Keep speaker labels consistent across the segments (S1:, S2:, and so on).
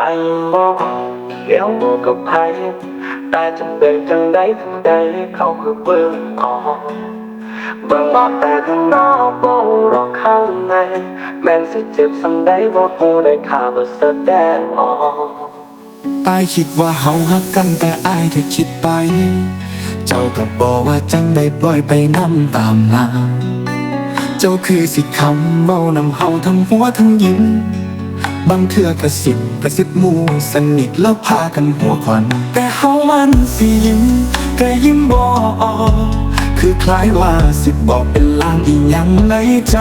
S1: อายบอกเดี๋ยวกกับใครแต่จะเป็นจังใดจังใดเขาคือเบิ่งออกเบิ่งออกแต่ข้างนอกบ่รู้หรอกข้างในแม่นสิเจ็บสังใดบ่ฮู้ได้ข่าวบ่แสดงออก
S2: อายคิดว่าเฮาฮักกันแต่อายที่คิดไป เจ้าก็บอกว่าจังได้ปล่อยไปน้ำตามลาเจ้าคือสิคำเมานำเฮาทั้งหัวทั้งยิ้ม บางเทื่อกระสิบกระสิบมูสนิทแล้วพากันหัวควันแต่เฮามันสิยิ้มก็ยิ้มบ่ออกคือคล้ายว่าสิบอกเป็นลางอีหยังในใจ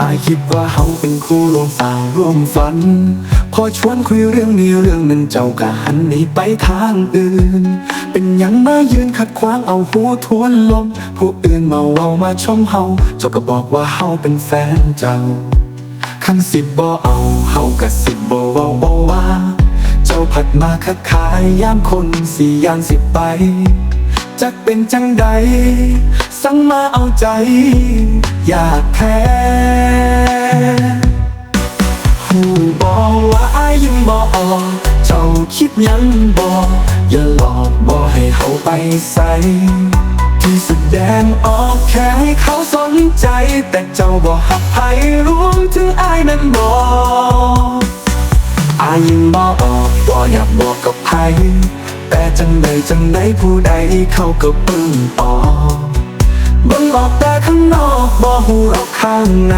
S2: อคิดว่าเขาเป็นคู่ร่วมฝ่าร่วมฝัน พอชวนคุยเรื่องนี้เรื่องนั้นเจ้าก็หันหนีไปทางอื่น เป็นยังมายืนขัดขวางเอาหัวทวนลม ผู้อื่นมาเว้ามาชมเฮาเจ้าก็บอกว่าเฮาเป็นแฟนเจ้าคันสิบบ่เอาเฮาก็สิบบ่เว้าบ่ว่า เจ้าผัดมาคัดขายยามคนสี่ยานสิบไปจักเป็นจังใด สั่งมาเอาใจ อยากแพ้หูบอกว่าอายยังบอก คิดยังบอกอย่าหลอกบอกให้เขาไปใส่ที่แสดงออกแค่ให้เขาสนใจ แต่เจ้าบอกหักให้รวมถึงอายนั้นบอกอายังบอกออกบ่อยากบอกกับใครแต่จังใดจังใดผู้ใดเขาก็ปึ้งออกบิ่งออกแต่ข้างนอกบ่หูหรอกข้างใน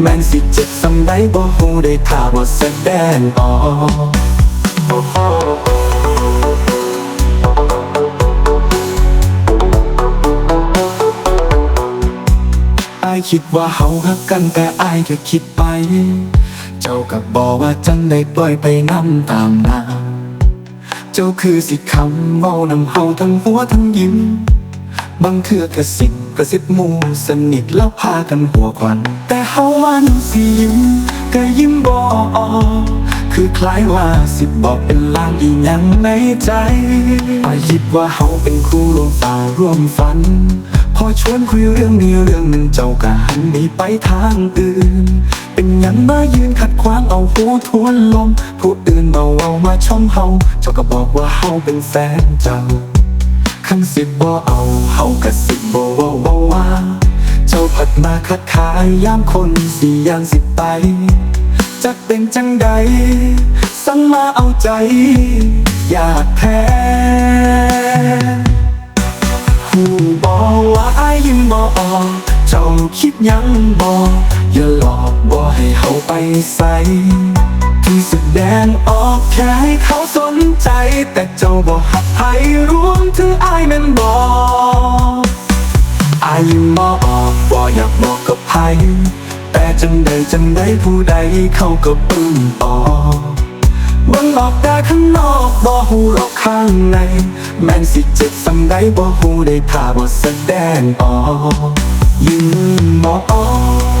S2: แม่นสิเจ็บสำใดบ่หูได้ถ้าบ่แสดงออก อายคิดว่าเฮาฮักกันแต่อายก็คิดไป เจ้ากับบอกว่าจังได้ปล่อยไปน้ำตามนาเจ้าคือสิคำเมานำเฮาทั้งหัวทั้งยิ้ม บางเทือกระสิบกระสิบมู่สนิทแล้วพากันหัวควัน แต่เฮามันสิยิ้มก็ยิ้มบออก คือคล้ายว่าสิบบอกเป็นลางอีหยังในใจอายคิดว่าเฮาเป็นคู่ร่วมฝ่าร่วมฝัน พอชวนคุยเรื่องนี้เรื่องหนึ่งเจ้าก็หันหนีไปทางอื่น เป็นยังมายืนขัดขวางเอาหัวทวนลม ผู้อื่นมาเว้ามาชมเฮาเจ้าก็บอกว่าเฮาเป็นแฟนเจ้าคันสิบบ่เอาเฮาก็สิบบ่เว้าบ่ว่า เจ้าผัดมาคัดขายยามคนสี่ยางสิบไป จักเป็นจังใด สั่งมาเอาใจ อยากแพ้หูบอกว่าอายยังบออกเจ้าคิดยังบอกอย่าหลอกบอกให้เขาไปใส่ที่แสดงออกแค่ให้เขาสนใจ แต่เจ้าบอกหักให้รวมถึงอายนั้นบอกอายยังบอกออกบอกอยากบอกกับใคร จังใดจังใดผู้ใดเขาก็ปึ้งปอกบังออกแต่ข้างนอกบ่หูรอกข้างใน แม่นสิเจ็บสำใดบ่หูได้ถ้าบ่แสดงออกยืนบ่ออก